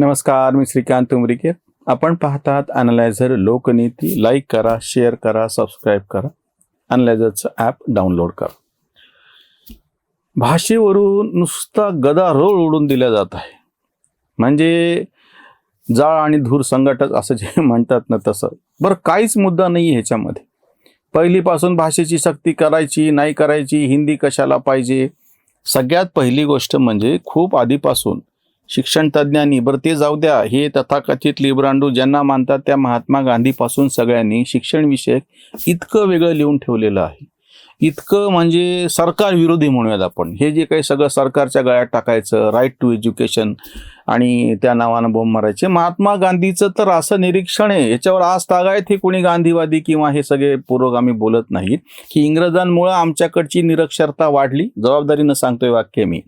नमस्कार मी श्रीकांत उमरीकर आपण पाहतात अनालायझर लोकनीती. लाईक करा शेअर करा सबस्क्राईब करा. अनालायझरचं ॲप डाउनलोड करा. भाषेवरून नुसता गदारोळ उडून दिला जात आहे. म्हणजे जाळ आणि धूर संघटच असं जे म्हणतात ना तसं. बरं काहीच मुद्दा नाही ह्याच्यामध्ये. पहिलीपासून भाषेची सक्ती करायची नाही करायची हिंदी कशाला पाहिजे? सगळ्यात पहिली गोष्ट म्हणजे खूप आधीपासून शिक्षण तज्ज्ञांनी बरं ते जाऊ द्या हे तथाकथित लिब्रांडू ज्यांना मानतात त्या महात्मा गांधीपासून सगळ्यांनी शिक्षण विषयक इतकं वेगळं लिहून ठेवलेलं आहे. इतकं म्हणजे सरकार विरोधी म्हणूयात आपण. हे जे काही सगळं सरकारच्या गळ्यात टाकायचं राईट टू एज्युकेशन आणि त्या नावानं बोंब मारायचे महात्मा गांधीचं तर असं निरीक्षण आहे. याच्यावर आज तागायत हे कोणी गांधीवादी किंवा हे सगळे पुरोगामी बोलत नाहीत. की इंग्रजांमुळं आमच्याकडची निरक्षरता वाढली. जबाबदारीनं सांगतोय वाक्य मी.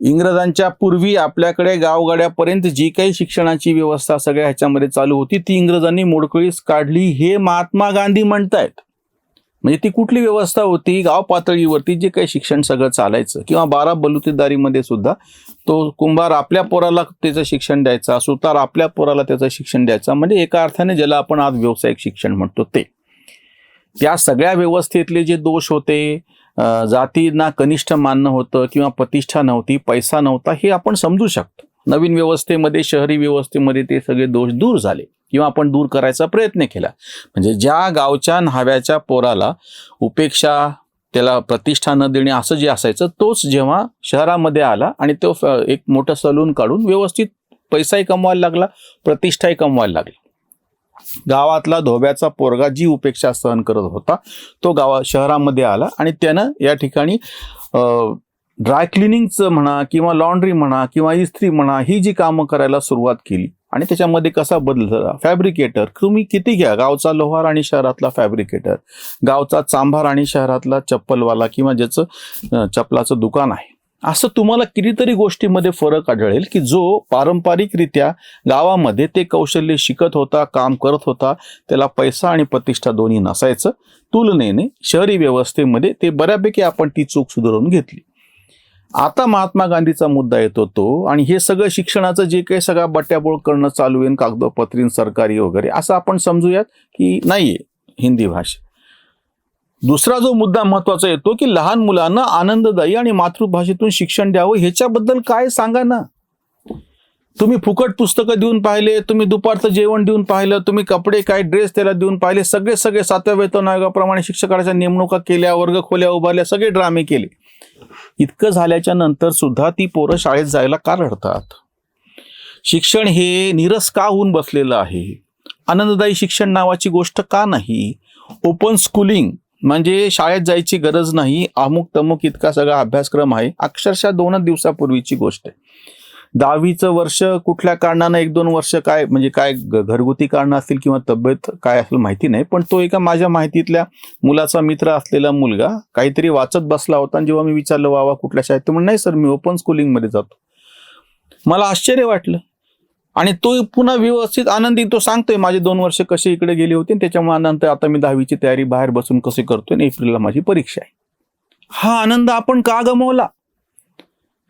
इंग्रजांच्या पूर्वी आपल्याकडे गावगाड्यापर्यंत जी काही शिक्षणाची व्यवस्था सगळ्या ह्याच्यामध्ये चालू होती ती इंग्रजांनी मोडकळीस काढली हे महात्मा गांधी म्हणतायत. म्हणजे ती कुठली व्यवस्था होती? गाव पातळीवरती जे काही शिक्षण सगळं चालायचं किंवा बारा बलुतेदारीमध्ये सुद्धा तो कुंभार आपल्या पोराला त्याचं शिक्षण द्यायचा सुतार आपल्या पोराला त्याचं शिक्षण द्यायचा. म्हणजे एका अर्थाने ज्याला आपण आज व्यावसायिक शिक्षण म्हणतो ते. त्या सगळ्या व्यवस्थेतले जे दोष होते जातींना कनिष्ठ मानणं होतं किंवा प्रतिष्ठा नव्हती पैसा नव्हता हे आपण समजू शकतो. नवीन व्यवस्थेमध्ये शहरी व्यवस्थेमध्ये ते सगळे दोष दूर झाले किंवा आपण दूर करायचा प्रयत्न केला. म्हणजे ज्या गावच्या न्हाव्याच्या पोराला उपेक्षा त्याला प्रतिष्ठा न देणे असं जे असायचं तोच जेव्हा शहरामध्ये आला आणि तो एक मोठं सलून काढून व्यवस्थित पैसाही कमवायला लागला प्रतिष्ठाही कमवायला लागली. गावातला धोब्याचा पोरगा जी उपेक्षा सहन करत होता तो गावा शहरामध्ये आला आणि त्यानं या ठिकाणी ड्राय क्लिनिंगचं म्हणा किंवा लॉन्ड्री म्हणा किंवा इस्त्री म्हणा ही जी कामं करायला सुरुवात केली. आणि त्याच्यामध्ये कसा बदल झाला फॅब्रिकेटर तुम्ही किती घ्या? गावचा लोहार आणि शहरातला फॅब्रिकेटर गावचा चांभार आणि शहरातला चप्पलवाला किंवा ज्याचं चप्पलाचं दुकान आहे. असं तुम्हाला कितीतरी गोष्टीमध्ये फरक आढळेल की जो पारंपरिकरित्या गावामध्ये ते कौशल्य शिकत होता काम करत होता त्याला पैसा आणि प्रतिष्ठा दोन्ही नसायचं. तुलनेने शहरी व्यवस्थेमध्ये ते बऱ्यापैकी आपण ती चूक सुधारून घेतली. आता महात्मा गांधीचा मुद्दा येतो तो आणि हे सगळं शिक्षणाचं जे काही सगळा बट्ट्याबोळ करणं चालू आहे कागदोपत्रीन सरकारी वगैरे असं आपण समजूयात की नाहीये हिंदी भाषा. दुसरा जो मुद्दा महत्त्वाचा येतो की लहान मुलांना आनंददायी आणि मातृभाषेतून शिक्षण द्यावं ह्याच्याबद्दल काय सांगा ना. तुम्ही फुकट पुस्तकं देऊन पाहिले तुम्ही दुपारचं जेवण देऊन पाहिलं तुम्ही कपडे काय ड्रेस त्याला देऊन पाहिले सगळे सगळे सातव्या वेतन आयोगाप्रमाणे शिक्षकाच्या नेमणुका केल्या वर्ग खोल्या उभारल्या सगळे ड्रामे केले. इतकं झाल्याच्यानंतर सुद्धा ती पोरं शाळेत जायला का रडतात? शिक्षण हे निरस का होऊन बसलेलं आहे? आनंददायी शिक्षण नावाची गोष्ट का नाही? ओपन स्कूलिंग म्हणजे शाळेत जायची गरज नाही अमुक तमुक इतका सगळा अभ्यासक्रम आहे. अक्षरशः दोनच दिवसापूर्वीची गोष्ट आहे. दहावीचं वर्ष कुठल्या कारणानं एक दोन वर्ष काय म्हणजे काय घरगुती कारण असतील किंवा तब्येत काय असेल माहिती नाही पण तो एका माझ्या माहितीतल्या मुलाचा मित्र असलेला मुलगा काहीतरी वाचत बसला होता आणि जेव्हा मी विचारलं वावा कुठल्या शाळेत? म्हणून म्हणजे नाही सर मी ओपन स्कूलिंगमध्ये जातो. मला आश्चर्य वाटलं. आणि तो पुन्हा व्यवस्थित आनंदी. तो सांगतोय माझे दोन वर्ष कसे इकडे गेले होते त्याच्यामुळे नंतर आता मी दहावीची तयारी बाहेर बसून कसे करतोय आणि एप्रिलला माझी परीक्षा आहे. हा आनंद आपण का गमवला?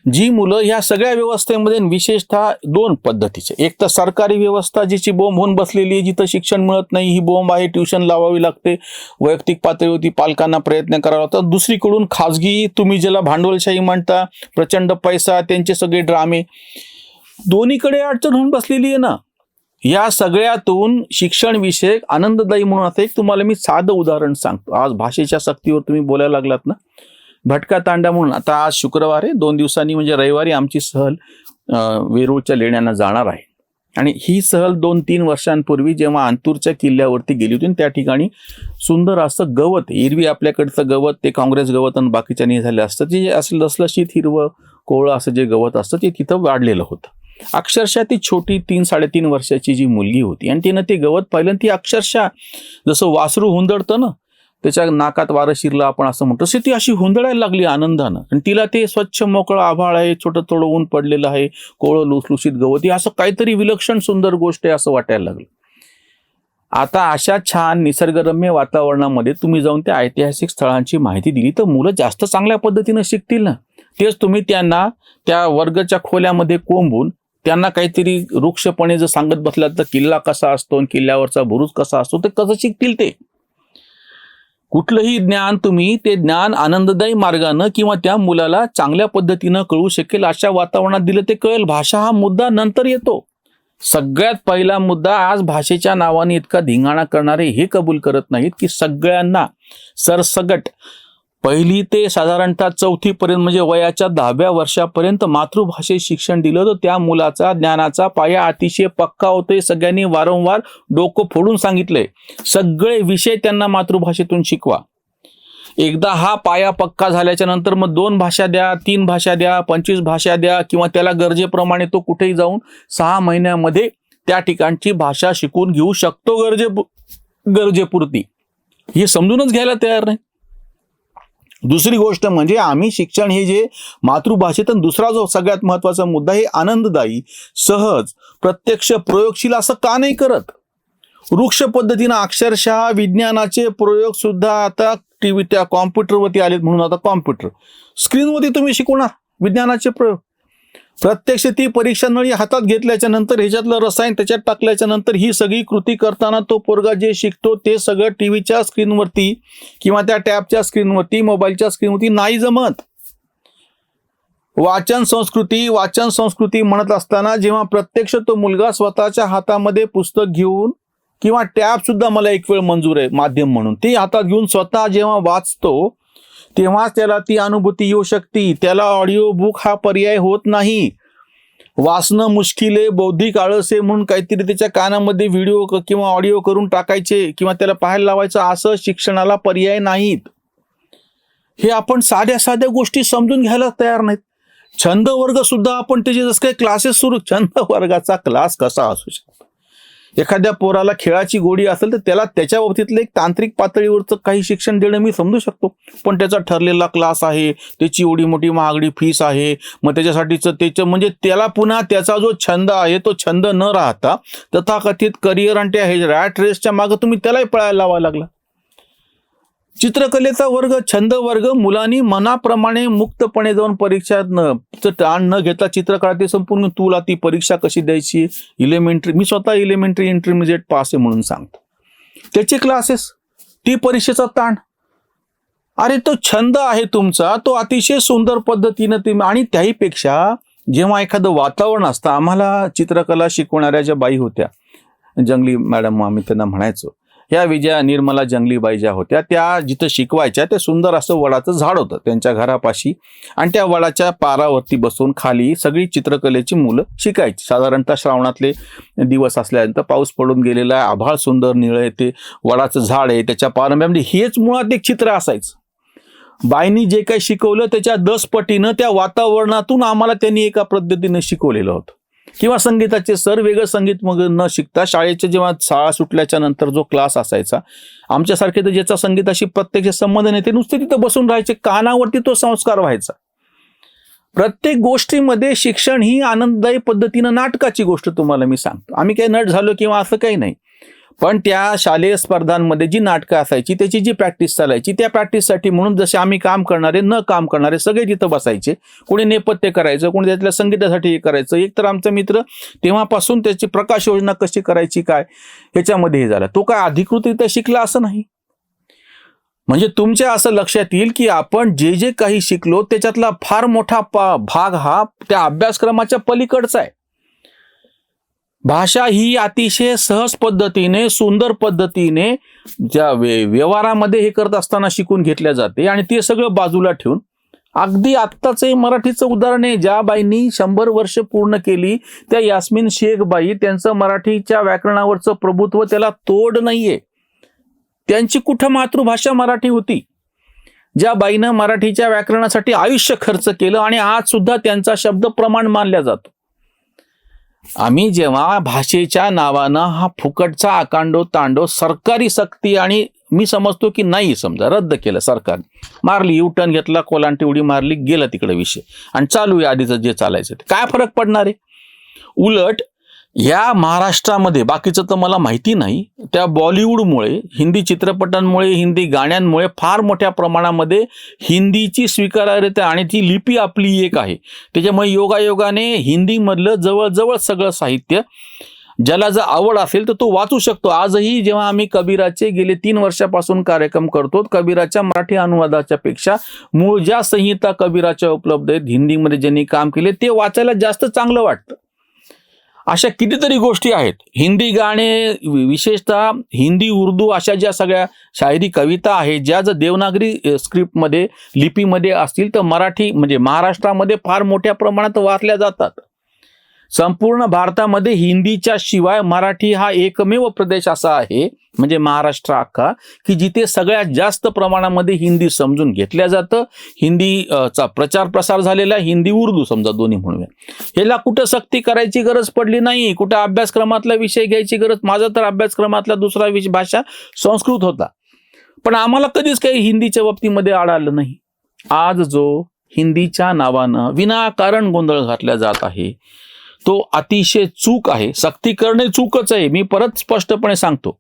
जी मुलं ह्या सगळ्या व्यवस्थेमध्ये विशेषतः दोन पद्धतीचे. एक तर सरकारी व्यवस्था जिची बोंब होऊन बसलेली आहे जिथं शिक्षण मिळत नाही ही बोंब आहे ट्युशन लावावी लागते वैयक्तिक पातळीवरती पालकांना प्रयत्न करावा लागतात दुसरीकडून खाजगी तुम्ही ज्याला भांडवलशाही म्हणता प्रचंड पैसा त्यांचे सगळे ड्रामे. दोन्हीकडे अडचण होऊन बसलेली आहे ना. या सगळ्यातून शिक्षण विषयक आनंददायी म्हणून आता एक तुम्हाला मी साधं उदाहरण सांगतो. आज भाषेच्या सक्तीवर तुम्ही बोलायला लागलात ना. भटका तांडा म्हणून. आता आज शुक्रवार आहे. दोन दिवसांनी म्हणजे रविवारी आमची सहल वेरूळच्या लेण्यांना जाणार आहे. आणि ही सहल दोन तीन वर्षांपूर्वी जेव्हा अंतूरच्या किल्ल्यावरती गेली होती आणि त्या ठिकाणी सुंदर असं गवत हिरवी आपल्याकडचं गवत ते काँग्रेस गवत आणि बाकीच्या झालं असतं. ते जे असं लसलशीत हिरवं कोवळं असं जे गवत असतं ते तिथं वाढलेलं होतं. अक्षरशः ती छोटी तीन साडेतीन वर्षाची जी मुलगी होती. आणि तिनं ते गवत पाहिलं आणि ती अक्षरशः जसं वासरू हुंदडतं ना त्याच्या नाकात वारं शिरलं आपण असं म्हणतो. तशी ती अशी हुंदडायला लागली आनंदानं. आणि तिला ते स्वच्छ मोकळं आभाळ आहे छोटं थोडं ऊन पडलेलं आहे कोळं लुसलुशीत गवती असं काहीतरी विलक्षण सुंदर गोष्ट आहे असं वाटायला लागलं. आता अशा छान निसर्गरम्य वातावरणामध्ये तुम्ही जाऊन त्या ऐतिहासिक स्थळांची माहिती दिली तर मुलं जास्त चांगल्या पद्धतीनं शिकतील ना. तेच तुम्ही त्यांना त्या वर्गच्या खोल्यामध्ये कोंबून त्यांना काहीतरी वृक्षपणे जर सांगत बसला तर किल्ला कसा असतो आणि किल्ल्यावरचा बुरुज कसा असतो ते कसं शिकतील ते? कुठलंही ज्ञान तुम्ही ते ज्ञान आनंददायी मार्गानं किंवा त्या मुलाला चांगल्या पद्धतीनं कळू शकेल अशा वातावरणात दिलं ते कळेल. भाषा हा मुद्दा नंतर येतो. सगळ्यात पहिला मुद्दा आज भाषेच्या नावाने इतका धिंगाणा करणारे हे कबूल करत नाहीत की सगळ्यांना सरसगट पहिली ते साधारणतः चौथी पर्यंत म्हणजे वयाच्या दहाव्या वर्षापर्यंत मातृभाषेत शिक्षण दिलं तर त्या मुलाचा ज्ञानाचा पाया अतिशय पक्का होतोय सगळ्यांनी वारंवार डोकं फोडून सांगितलंय. सगळे विषय त्यांना मातृभाषेतून शिकवा. एकदा हा पाया पक्का झाल्याच्यानंतर मग दोन भाषा द्या तीन भाषा द्या पंचवीस भाषा द्या किंवा त्याला गरजेप्रमाणे तो कुठेही जाऊन सहा महिन्यामध्ये त्या ठिकाणची भाषा शिकून घेऊ शकतो गरजे गरजेपुरती. हे समजूनच घ्यायला तयार नाही. दुसरी गोष्ट म्हणजे आम्ही शिक्षण हे जे मातृभाषेतून दुसरा जो सगळ्यात महत्त्वाचा मुद्दा हे आनंददायी सहज प्रत्यक्ष प्रयोगशील असं का नाही करत? वृक्ष पद्धतीनं अक्षरशः विज्ञानाचे प्रयोग सुद्धा आता टीव्ही त्या कॉम्प्युटरवरती आलेत म्हणून आता कॉम्प्युटर स्क्रीनवरती तुम्ही शिकवणार विज्ञानाचे प्रयोग. प्रत्यक्ष ती परीक्षा नळी हातात घेतल्याच्या नंतर ह्याच्यातलं रसायन त्याच्यात टाकल्याच्या नंतर ही सगळी कृती करताना तो पोरगा जे शिकतो ते सगळं टीव्हीच्या स्क्रीनवरती किंवा त्या टॅबच्या स्क्रीनवरती मोबाईलच्या स्क्रीनवरती नाही जमत. वाचन संस्कृती वाचन संस्कृती म्हणत असताना जेव्हा प्रत्यक्ष तो मुलगा स्वतःच्या हातामध्ये पुस्तक घेऊन किंवा टॅब सुद्धा मला एक वेळ मंजूर आहे माध्यम म्हणून. ती हातात घेऊन स्वतः जेव्हा वाचतो तेव्हाच त्याला ती अनुभूती येऊ शकते. त्याला ऑडिओ बुक हा पर्याय होत नाही. वाचणं मुश्किल आहे बौद्धिक आळसे म्हणून काहीतरी त्याच्या कानामध्ये व्हिडिओ किंवा ऑडिओ करून टाकायचे किंवा त्याला पाहायला लावायचं असं शिक्षणाला पर्याय नाहीत. हे आपण साध्या साध्या गोष्टी समजून घ्यायला तयार नाहीत. छंद वर्ग सुद्धा आपण त्याचे जसं काही क्लासेस सुरू छंद वर्गाचा क्लास कसा असू शकतो? एखाद्या पोराला खेळाची गोडी असेल तर त्याला त्याच्या बाबतीतलं एक तांत्रिक पातळीवरचं काही शिक्षण देणं मी समजू शकतो. पण त्याचा ठरलेला क्लास आहे त्याची एवढी मोठी महागडी फीस आहे मग त्याच्यासाठीचं त्याचं म्हणजे त्याला पुन्हा त्याचा जो छंद आहे तो छंद न राहता तथाकथित करिअर आणि त्या हे रॅट रेसच्या मागं तुम्ही त्यालाही पळायला लावायला लागला. चित्रकलेचा वर्ग छंद वर्ग मुलांनी मनाप्रमाणे मुक्तपणे जाऊन परीक्षा न चं ताण न घेता चित्र काढते संपूर्ण तुला ती परीक्षा कशी द्यायची? इलेमेंटरी मी स्वतः इलेमेंटरी इंटरमिजिएट पास आहे म्हणून सांगतो. त्याचे क्लासेस ती परीक्षेचा ताण. अरे तो छंद आहे तुमचा तो अतिशय सुंदर पद्धतीनं तुम्ही आणि त्याहीपेक्षा जेव्हा एखादं वातावरण असतं आम्हाला चित्रकला शिकवणाऱ्या ज्या बाई होत्या जंगली मॅडम आम्ही त्यांना म्हणायचो ह्या विजया निर्मला जंगलीबाई ज्या होत्या. त्या जिथं शिकवायच्या ते सुंदर असं वडाचं झाड होतं त्यांच्या घरापाशी. आणि त्या वडाच्या पारावरती बसून खाली सगळी चित्रकलेची मुलं शिकायची. साधारणतः श्रावणातले दिवस असल्यानंतर पाऊस पडून गेलेला आहे आभाळ सुंदर निळं आहे ते वडाचं झाड आहे त्याच्या पारंब्यामध्ये म्हणजे हेच मुळात एक चित्र असायचं. बाईंनी जे काही शिकवलं त्याच्या दस पटीनं त्या वातावरणातून आम्हाला त्यांनी एका पद्धतीनं शिकवलेलं होतं. किंवा संगीताचे सर वेगळं संगीत मग न शिकता शाळेच्या जेव्हा शाळा सुटल्याच्या नंतर जो क्लास असायचा आमच्यासारखे तर ज्याचा संगीताशी प्रत्यक्ष संबंध नाही ते नुसते तिथं बसून राहायचे कानावरती तो संस्कार व्हायचा. प्रत्येक गोष्टीमध्ये शिक्षण ही आनंददायी पद्धतीनं नाटकाची गोष्ट तुम्हाला मी सांगतो. आम्ही काही नट झालो किंवा असं काही नाही. पण त्या शालेय स्पर्धांमध्ये जी नाटकं असायची त्याची जी प्रॅक्टिस चालायची त्या प्रॅक्टिससाठी म्हणून जसे आम्ही काम करणारे न काम करणारे सगळे तिथं बसायचे. कोणी नेपथ्य करायचं कोणी त्यातल्या संगीतासाठी हे करायचं. एक तर आमचा मित्र तेव्हापासून त्याची प्रकाश योजना कशी करायची काय ह्याच्यामध्ये हे झालं. तो काय अधिकृतरित्या शिकला असं नाही. म्हणजे तुमच्या असं लक्षात येईल की आपण जे जे काही शिकलो त्याच्यातला फार मोठा पा भाग हा त्या अभ्यासक्रमाच्या पलीकडचा आहे. भाषा ही अतिशय सहज पद्धतीने सुंदर पद्धतीने ज्या व्यवहारामध्ये हे करत असताना शिकून घेतल्या जाते आणि ते सगळं बाजूला ठेवून अगदी आत्ताचं मराठीचं उदाहरण आहे ज्या बाईंनी शंभर वर्ष पूर्ण केली त्या यास्मिन शेख बाई त्यांचं मराठीच्या व्याकरणावरचं प्रभुत्व त्याला तोड नाहीये. त्यांची कुठं मातृभाषा मराठी होती? ज्या बाईनं मराठीच्या व्याकरणासाठी आयुष्य खर्च केलं आणि आज सुद्धा त्यांचा शब्द प्रमाण मानला जातो. आम्ही जेव्हा भाषेच्या नावानं हा फुकटचा आकांडो तांडो सरकारी सक्ती आणि मी समजतो की नाही समजा रद्द केलं सरकार. मारली यू टर्न घेतला कोलांटी उडी मारली गेलं तिकडे विषय. आणि चालू आहे आधीचं जे चालायचं ते. काय फरक पडणार आहे? उलट या महाराष्ट्रामध्ये बाकीचं तर मला माहिती नाही त्या बॉलिवूडमुळे हिंदी चित्रपटांमुळे हिंदी गाण्यांमुळे फार मोठ्या प्रमाणामध्ये हिंदीची स्वीकारार्हता आणि ती लिपी आपली एक आहे. त्याच्यामुळे योगायोगाने हिंदीमधलं जवळजवळ सगळं साहित्य ज्याला जर आवड असेल तर तो वाचू शकतो. आजही जेव्हा आम्ही कबीराचे गेले तीन वर्षापासून कार्यक्रम करतो कबीराच्या मराठी अनुवादाच्या पेक्षा मूळ ज्या संहिता कबीराच्या उपलब्ध आहेत हिंदीमध्ये ज्यांनी काम केले ते वाचायला जास्त चांगलं वाटतं. अशा कितीतरी गोष्टी आहेत. हिंदी गाणे वि- विशेषतः हिंदी उर्दू अशा ज्या सगळ्या शायरी कविता आहेत ज्या जर देवनागरी स्क्रिप्टमध्ये लिपीमध्ये असतील तर मराठी म्हणजे महाराष्ट्रामध्ये फार मोठ्या प्रमाणात वाचल्या जातात. संपूर्ण भारतामध्ये हिंदीच्या शिवाय मराठी हा एकमेव प्रदेश असा आहे म्हणजे महाराष्ट्र अख्खा की जिथे सगळ्यात जास्त प्रमाणामध्ये हिंदी समजून घेतल्या जातं. हिंदी चा प्रचार प्रसार झालेला हिंदी उर्दू समजा दोन्ही म्हणूया. ह्याला कुठं सक्ती करायची गरज पडली नाही कुठं अभ्यासक्रमातला विषय घ्यायची गरज माझा तर अभ्यासक्रमातला दुसरा विषय भाषा संस्कृत होता. पण आम्हाला कधीच काही हिंदीच्या बाबतीमध्ये आढळलं नाही. आज जो हिंदीच्या नावानं विनाकारण गोंधळ घातला जात आहे तो अतिशय चूक आहे. सक्ती करणे चूकच आहे. मी परत स्पष्टपणे सांगतो.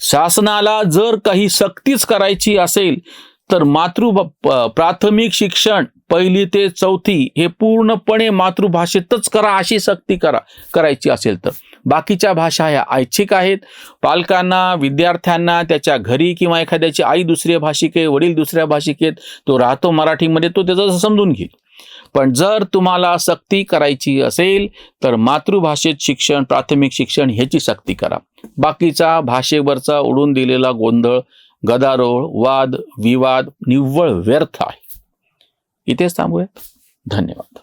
शासनाला जर काही सक्तीच करायची असेल तर मातृ प्राथमिक शिक्षण पहिली ते चौथी हे पूर्णपणे मातृभाषेतच करा अशी सक्ती करा करायची असेल तर. बाकीच्या भाषा ह्या ऐच्छिक आहेत. पालकांना विद्यार्थ्यांना त्याच्या घरी किंवा एखाद्याची आई दुसऱ्या भाषिक आहे वडील दुसऱ्या भाषिक आहेत तो राहतो मराठीमध्ये तो त्याचं समजून घेईल. पण जर तुम्हाला सक्ती करायची असेल तर मातृभाषेत शिक्षण प्राथमिक शिक्षण ह्याची सक्ती करा. बाकीचा भाषेवरचा उडून दिलेला गोंधळ गदारोळ वाद विवाद निव्वळ व्यर्थ आहे. इथेच थांबूयात धन्यवाद.